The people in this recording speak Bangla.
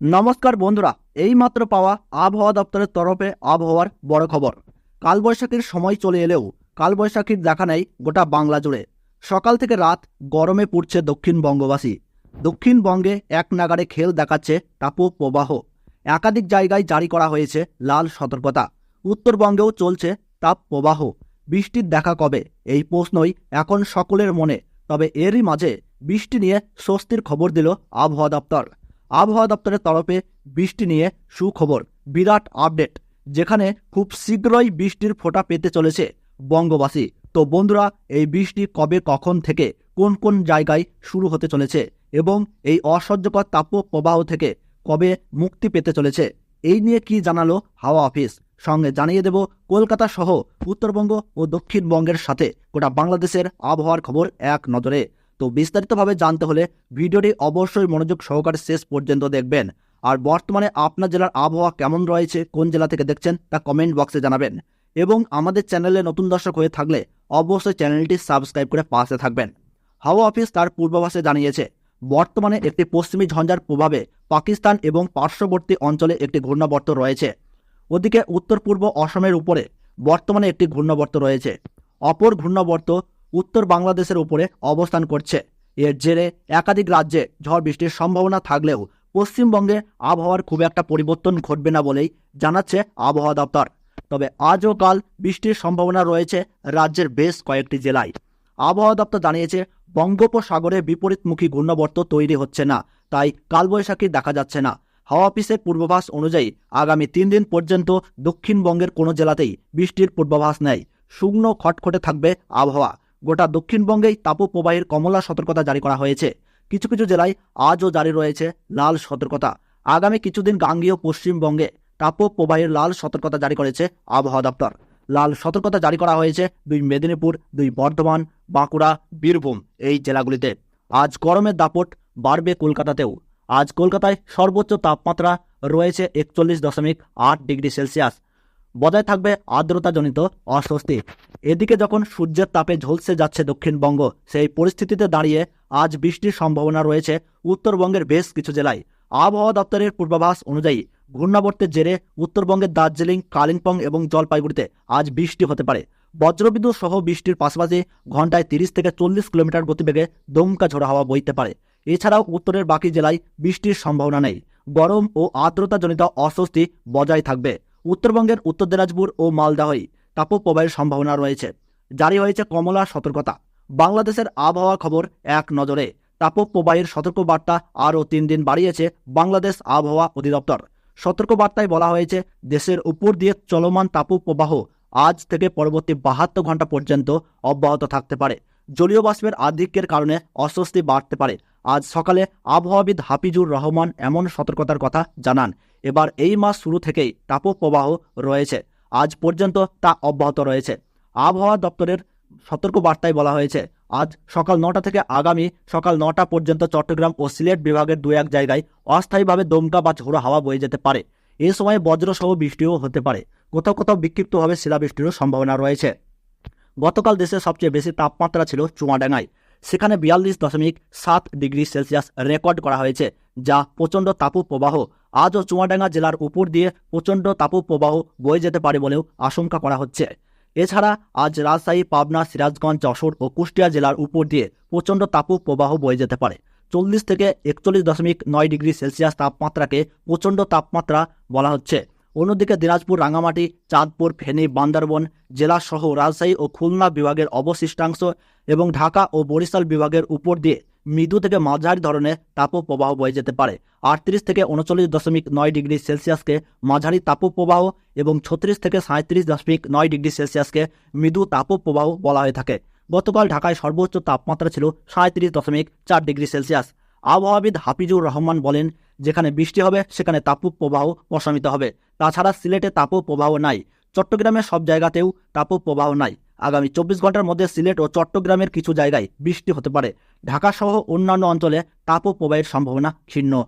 নমস্কার বন্ধুরা, এইমাত্র পাওয়া আবহাওয়া দপ্তরের তরফে আবহাওয়ার বড় খবর। কালবৈশাখীর সময় চলে এলেও কালবৈশাখীর দেখা নেই গোটা বাংলা জুড়ে। সকাল থেকে রাত গরমে পুড়ছে দক্ষিণবঙ্গবাসী দক্ষিণবঙ্গে এক নাগারে খেল দেখাচ্ছে তাপু প্রবাহ। একাধিক জায়গায় জারি করা হয়েছে লাল সতর্কতা। উত্তরবঙ্গেও চলছে তাপ প্রবাহ। বৃষ্টির দেখা কবে? এই প্রশ্নই এখন সকলের মনে। তবে এরই মাঝে বৃষ্টি নিয়ে স্বস্তির খবর দিল আবহাওয়া দপ্তর। আবহাওয়া দপ্তরের তরফে বৃষ্টি নিয়ে সুখবর, বিরাট আপডেট, যেখানে খুব শীঘ্রই বৃষ্টির ফোঁটা পেতে চলেছে বঙ্গবাসী। তো বন্ধুরা, এই বৃষ্টি কবে, কখন থেকে, কোন কোন জায়গায় শুরু হতে চলেছে এবং এই অসহ্যকর তাপ প্রবাহ থেকে কবে মুক্তি পেতে চলেছে, এই নিয়ে কি জানালো হাওয়া অফিস? সঙ্গে জানিয়ে দেব কলকাতা সহ উত্তরবঙ্গ ও দক্ষিণবঙ্গের সাথে গোটা বাংলাদেশের আবহাওয়ার খবর এক নজরে। তো বিস্তারিতভাবে জানতে হলে ভিডিওটি অবশ্যই মনোযোগ সহকারে শেষ পর্যন্ত দেখবেন। আর বর্তমানে আপনার জেলার আবহাওয়া কেমন রয়েছে, কোন জেলা থেকে দেখছেন তা কমেন্ট বক্সে জানাবেন। এবং আমাদের চ্যানেলে নতুন দর্শক হয়ে থাকলে অবশ্যই চ্যানেলটি সাবস্ক্রাইব করে পাশে থাকবেন। হাওয়া অফিস তার পূর্বাভাসে জানিয়েছে, বর্তমানে একটি পশ্চিমী ঝঞ্ঝার প্রভাবে পাকিস্তান এবং পার্শ্ববর্তী অঞ্চলে একটি ঘূর্ণাবর্ত রয়েছে। ওদিকে উত্তর পূর্ব অসমের উপরে বর্তমানে একটি ঘূর্ণাবর্ত রয়েছে। অপর ঘূর্ণাবর্ত উত্তর বাংলাদেশের উপরে অবস্থান করছে। এর জেরে একাধিক রাজ্যে ঝড় বৃষ্টির সম্ভাবনা থাকলেও পশ্চিমবঙ্গে আবহাওয়ার খুব একটা পরিবর্তন ঘটবে না বলেই জানাচ্ছে আবহাওয়া দপ্তর। তবে আজও কাল বৃষ্টির সম্ভাবনা রয়েছে রাজ্যের বেশ কয়েকটি জেলায়। আবহাওয়া দপ্তর জানিয়েছে, বঙ্গোপসাগরে বিপরীতমুখী ঘূর্ণাবর্ত তৈরি হচ্ছে না, তাই কালবৈশাখী দেখা যাচ্ছে না। হাওয়া অফিসের পূর্বাভাস অনুযায়ী আগামী তিন দিন পর্যন্ত দক্ষিণবঙ্গের কোনো জেলাতেই বৃষ্টির পূর্বাভাস নেই। শুকনো খটখটে থাকবে আবহাওয়া। গোটা দক্ষিণবঙ্গেই তাপপ্রবাহের কমলা সতর্কতা জারি করা হয়েছে। কিছু কিছু জেলায় আজও জারি রয়েছে লাল সতর্কতা। আগামী কিছুদিন গাঙ্গীয় পশ্চিমবঙ্গে তাপপ্রবাহের লাল সতর্কতা জারি করেছে আবহাওয়া দপ্তর। লাল সতর্কতা জারি করা হয়েছে দুই মেদিনীপুর, দুই বর্ধমান, বাঁকুড়া, বীরভূম এই জেলাগুলিতে। আজ গরমের দাপট বাড়বে কলকাতাতেও। আজ কলকাতায় সর্বোচ্চ তাপমাত্রা রয়েছে একচল্লিশ দশমিক আট ডিগ্রি সেলসিয়াস। বজায় থাকবে আর্দ্রতাজনিত অস্বস্তি। এদিকে যখন সূর্যের তাপে ঝলসে যাচ্ছে দক্ষিণবঙ্গ, সেই পরিস্থিতিতে দাঁড়িয়ে আজ বৃষ্টির সম্ভাবনা রয়েছে উত্তরবঙ্গের বেশ কিছু জেলায়। আবহাওয়া দপ্তরের পূর্বাভাস অনুযায়ী, ঘূর্ণাবর্তের জেরে উত্তরবঙ্গের দার্জিলিং, কালিম্পং এবং জলপাইগুড়িতে আজ বৃষ্টি হতে পারে। বজ্রবিদ্যুৎ সহ বৃষ্টির পাশাপাশি ঘন্টায় তিরিশ থেকে চল্লিশ কিলোমিটার গতিবেগে দমকা ঝোড়া হাওয়া বইতে পারে। এছাড়াও উত্তরের বাকি জেলায় বৃষ্টির সম্ভাবনা নেই। গরম ও আর্দ্রতাজনিত অস্বস্তি বজায় থাকবে। উত্তরবঙ্গের উত্তর দিনাজপুর ও মালদাহই তাপপ্রবাহের সম্ভাবনা রয়েছে। জারি হয়েছে কমলা সতর্কতা। বাংলাদেশের আবহাওয়া খবর এক নজরে। তাপপ্রবাহের সতর্কবার্তা আরও তিন দিন বাড়িয়েছে বাংলাদেশ আবহাওয়া অধিদপ্তর। সতর্কবার্তায় বলা হয়েছে, দেশের উপর দিয়ে চলমান তাপপ্রবাহ আজ থেকে পরবর্তী বাহাত্তর ঘণ্টা পর্যন্ত অব্যাহত থাকতে পারে। জলীয় বাষ্পের আধিক্যের কারণে অস্বস্তি বাড়তে পারে। আজ সকালে আবহাওয়াবিদ হাফিজুর রহমান এমন সতর্কতার কথা জানান। এবার এই মাস শুরু থেকেই তাপপ্রবাহ রয়েছে। আজ পর্যন্ত তা অব্যাহত রয়েছে। আবহাওয়া দপ্তরের সতর্কবার্তায় বলা হয়েছে, আজ সকাল নটা থেকে আগামী সকাল নটা পর্যন্ত চট্টগ্রাম ও সিলেট বিভাগের দু এক জায়গায় অস্থায়ীভাবে দমকা বা ঝোড়ো হাওয়া বয়ে যেতে পারে। এ সময় বজ্রসহ বৃষ্টিও হতে পারে। কোথাও কোথাও বিক্ষিপ্তভাবে শিলাবৃষ্টিরও সম্ভাবনা রয়েছে। গতকাল দেশের সবচেয়ে বেশি তাপমাত্রা ছিল চুয়াডাঙ্গায়। সেখানে বিয়াল্লিশ দশমিক সাত ডিগ্রি সেলসিয়াস রেকর্ড করা হয়েছে, যা প্রচণ্ড তাপপ্রবাহ। আজও চুয়াডাঙ্গা জেলার উপর দিয়ে প্রচণ্ড তাপপ্রবাহ বয়ে যেতে পারে বলেও আশঙ্কা করা হচ্ছে। এছাড়া আজ রাজশাহী, পাবনা, সিরাজগঞ্জ, যশোর ও কুষ্টিয়া জেলার উপর দিয়ে প্রচণ্ড তাপপ্রবাহ বয়ে যেতে পারে। চল্লিশ থেকে একচল্লিশ দশমিক নয় ডিগ্রি সেলসিয়াস তাপমাত্রাকে প্রচণ্ড তাপমাত্রা বলা হচ্ছে। অন্যদিকে দিনাজপুর রাঙামাটি চাঁদপুর, ফেনী, বান্দরবন জেলাসহ রাজশাহী ও খুলনা বিভাগের অবশিষ্টাংশ এবং ঢাকা ও বরিশাল বিভাগের উপর দিয়ে মৃদু থেকে মাঝারি ধরনের তাপপ্রবাহ বয়ে যেতে পারে। আটত্রিশ থেকে উনচল্লিশ দশমিক নয় ডিগ্রি সেলসিয়াসকে মাঝারি তাপপ্রবাহ এবং ছত্রিশ থেকে সাঁত্রিশ দশমিক নয় ডিগ্রি সেলসিয়াসকে মৃদু তাপপ্রবাহ বলা হয়ে থাকে। গতকাল ঢাকায় সর্বোচ্চ তাপমাত্রা ছিল সাঁত্রিশ দশমিক চার ডিগ্রি সেলসিয়াস। আবহাওয়াবিদ হাফিজুর রহমান বলেন, যেখানে বৃষ্টি হবে, সেখানে তাপপ্রবাহ প্রশমিত হবে। তাছাড়া সিলেটে তাপ প্রবাহ নাই। চট্টগ্রামের সব জায়গাতেও তাপপ্রবাহ নাই। আগামী চব্বিশ ঘণ্টার মধ্যে সিলেট ও চট্টগ্রামের কিছু জায়গায় বৃষ্টি হতে পারে। ঢাকাসহ অন্যান্য অঞ্চলে তাপপ্রবাহের সম্ভাবনা ক্ষীণ।